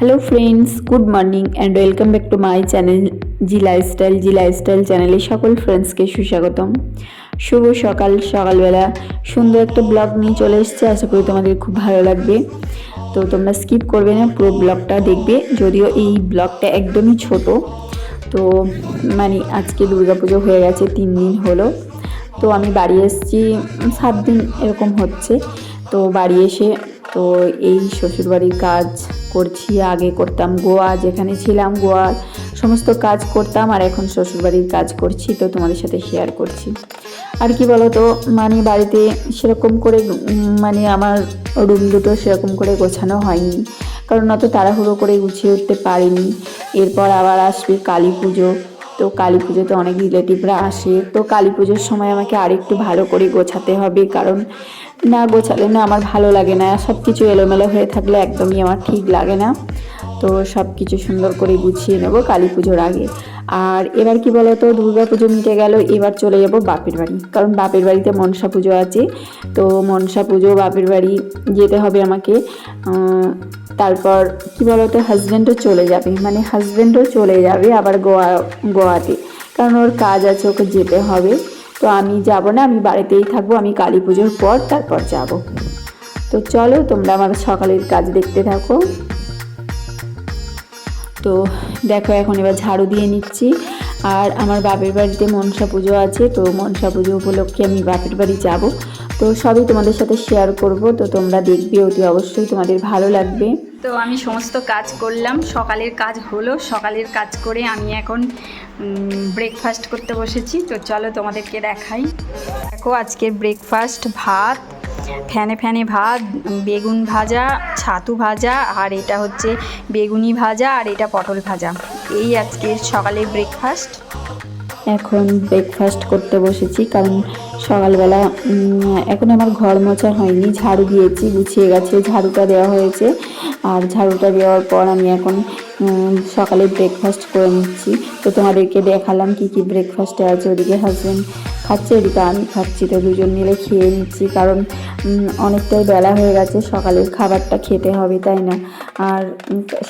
Hello friends good morning and welcome back to my channel G lifestyle G lifestyle চ্যানেলে সকল ফ্রেন্ডসকে সুস্বাগতম। শুভ সকাল, সকালবেলা। সুন্দর একটা ব্লগ নিয়ে চলে এসেছে, আশা করি তোমাদের খুব ভালো লাগবে। তো তোমরা স্কিপ করবে না, পুরো ব্লগটা দেখবে, যদিও এই ব্লগটা একদমই ছোট। তো মানে আজকে দুর্গাপুজো হয়ে গেছে, তিন দিন হলো। তো আমি বাড়ি এসেছি, সাত দিন এরকম হচ্ছে। তো বাড়ি এসে তো এই শ্বশুরবাড়ির কাজ করছি, আগে করতাম গোয়া, যেখানে ছিলাম গোয়ার সমস্ত কাজ করতাম আর এখন শ্বশুরবাড়ির কাজ করছি, তো তোমাদের সাথে শেয়ার করছি। আর কি বলো তো মানে বাড়িতে সেরকম করে মানে আমার রুম দুটো সেরকম করে গোছানো হয়নি। কারণ অত তাড়াহুড়ো করে গুছিয়ে উঠতে পারিনি। এরপর আবার আসবে কালী পুজো। তো কালী পুজোতে অনেক রিলেটিভরা আসে। তো কালী পুজোর সময় আমাকে আরেকটু ভালো করে গোছাতে হবে, কারণ না গোছালে না আমার ভালো লাগে না। সব কিছু এলোমেলো হয়ে থাকলে একদমই আমার ঠিক লাগে না। তো সব কিছু সুন্দর করে গুছিয়ে নেব কালী পুজোর আগে। আর এবার কি বলতো, দুর্গা পুজো মিটে গেল, এবার চলে যাব বাপের বাড়ি। কারণ বাপের বাড়িতে মনসা পুজো আছে, তো মনসা পুজো, বাপের বাড়ি যেতে হবে আমাকে। তারপর কি বলতো হাজব্যান্ডও চলে যাবে মানে হাজব্যান্ডও চলে যাবে আবার গোয়া, গোয়াতে। কারণ ওর কাজ আছে, ওকে যেতে হবে। তো আমি যাব না, আমি বাড়িতেই থাকব, আমি কালী পুজোর পর তারপর যাব। তো চলো, তোমরা আমার সকালের কাজ দেখতে থাকো। তো দেখো এখন এবার ঝাড়ু দিয়ে নিচ্ছি। আর আমার বাপের বাড়িতে মনসা পুজো আছে, তো মনসা পুজো উপলক্ষে আমি বাপের বাড়ি যাব। তো সবই তোমাদের সাথে শেয়ার করব, তো তোমরা দেখবে, অতি অবশ্যই তোমাদের ভালো লাগবে। তো আমি সমস্ত কাজ করলাম, সকালের কাজ হলো, সকালের কাজ করে আমি এখন ব্রেকফাস্ট করতে বসেছি। তো চলো তোমাদেরকে দেখাই। দেখো আজকের ব্রেকফাস্ট ভাত ফ্যানে ফ্যানে ভাত, বেগুন ভাজা, ছাতু ভাজা, আর এটা হচ্ছে বেগুনি ভাজা, আর এটা পটল ভাজা। এই আজকের সকালে ব্রেকফাস্ট এখন ব্রেকফাস্ট করতে বসেছি, কারণ সকালবেলা এখন আমার ঘর মোছা হয়নি, ঝাড়ু দিয়েছি, গুছিয়ে গেছে, ঝাড়ুটা দেওয়া হয়েছে। আর ঝাড়ুটা দেওয়ার পর আমি এখন সকালে ব্রেকফাস্ট করে নিচ্ছি। তো তোমাদেরকে দেখালাম কি কি ব্রেকফাস্টে আছে ওদিকে হাজব্যান্ড খাচ্ছে এদিকে আমি খাচ্ছি, তো দুজন মিলে খেয়ে নিচ্ছি, কারণ অনেকটাই বেলা হয়ে গেছে, সকালের খাবারটা খেতে হবে, তাই না? আর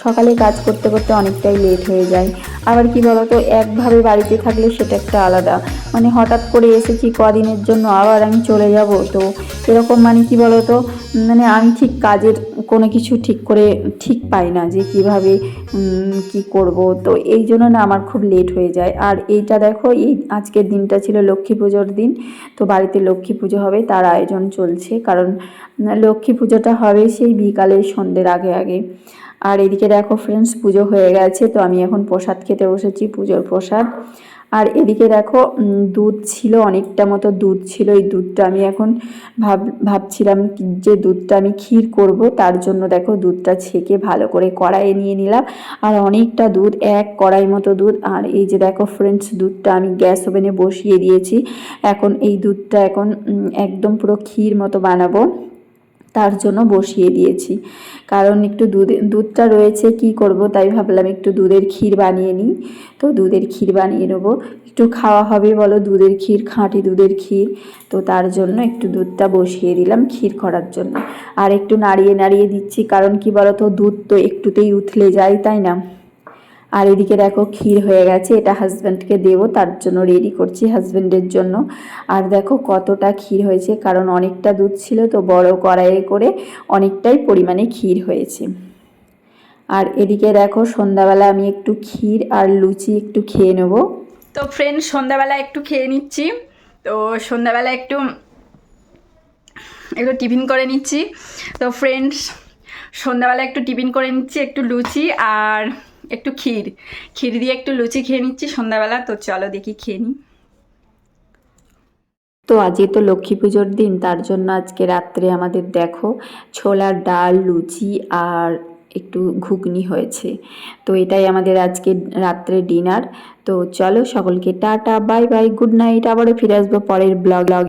সকালে কাজ করতে করতে অনেকটাই লেট হয়ে যায়। আবার কি বলতো, একভাবে বাড়িতে থাকলে সেটা একটা আলাদা। মানে হঠাৎ করে এসেছি কদিনের জন্য, আবার আমি চলে যাব। তো এরকম মানে কি বলতো মানে আমি ঠিক কাজের কোনো কিছু ঠিক করে, ঠিক পাই না যে কীভাবে কি করব। তো এই জন্য না আমার খুব লেট হয়ে যায়। আর এইটা দেখো, এই আজকের দিনটা ছিল লক্ষ্মী পুজোর দিন। তো বাড়িতে লক্ষ্মী পুজো হবে, তার আয়োজন চলছে। কারণ, লক্ষ্মী পুজোটা হবে সেই বিকালে সন্ধ্যের আগে আগে। আর এদিকে দেখো ফ্রেন্ডস পুজো হয়ে গেছে, তো আমি এখন প্রসাদ খেতে বসেছি, পুজোর প্রসাদ। আর এদিকে দেখো দুধ ছিল, অনেকটা মতো দুধ ছিল, এই দুধটা আমি এখন ভাব, ভাবছিলাম যে দুধটা আমি ক্ষীর করব, তার জন্য দেখো দুধটা ছেঁকে ভালো করে কড়াইয়ে নিয়ে নিলাম। আর অনেকটা দুধ, এক কড়াই মতো দুধ, আর এই যে দেখো ফ্রেন্ডস দুধটা আমি গ্যাস ওভেনে বসিয়ে দিয়েছি। এখন এই দুধটা এখন একদম পুরো ক্ষীর মতো বানাবো। তার জন্য বসিয়ে দিয়েছি। কারণ একটু দুধ, দুধটা রয়েছে, কি করব তাই ভাবলাম একটু দুধের ক্ষীর বানিয়ে নিই। তো দুধের ক্ষীর বানিয়ে নেব। একটু খাওয়া হবে বলো, দুধের ক্ষীর, খাঁটি দুধের ক্ষীর। তো তার জন্য একটু দুধটা বসিয়ে দিলাম ক্ষীর করার জন্য। আর একটু নাড়িয়ে নাড়িয়ে দিচ্ছি, কারণ কি বলো তো দুধ তো একটুতেই উথলে যায়, তাই না? আর এদিকে দেখো ক্ষীর হয়ে গেছে, এটা হাজব্যান্ডকে দেবো, তার জন্য রেডি করছি হাজব্যান্ডের জন্য। আর দেখো কতটা ক্ষীর হয়েছে, কারণ অনেকটা দুধ ছিল তো বড় কড়াইয়ে করে অনেকটাই পরিমাণে ক্ষীর হয়েছে। আর এদিকে দেখো সন্ধ্যাবেলা আমি একটু ক্ষীর আর লুচি একটু খেয়ে নেব। তো ফ্রেন্ড সন্ধ্যাবেলা একটু খেয়ে নিচ্ছি। তো সন্ধ্যাবেলা একটু একটু টিফিন করে নিচ্ছি। তো ফ্রেন্ডস সন্ধ্যাবেলা একটু টিফিন করে নিচ্ছি, একটু লুচি আর একটু ক্ষীর। ক্ষীর দিয়ে একটু লুচি খেয়ে নিচ্ছি, সন্ধ্যাবেলা। তো চলো দেখি, খেয়ে নিই তো আজকে তো লক্ষ্মী পুজোর দিন, তার জন্য আজকে রাত্রে আমাদের দেখো ছোলার ডাল, লুচি আর একটু ঘুগনি হয়েছে। তো এটাই আমাদের আজকে রাত্রে ডিনার। তো চলো সকলকে ta-ta, bye bye, good night. আবারও ফিরে আসব পরের ব্লগ।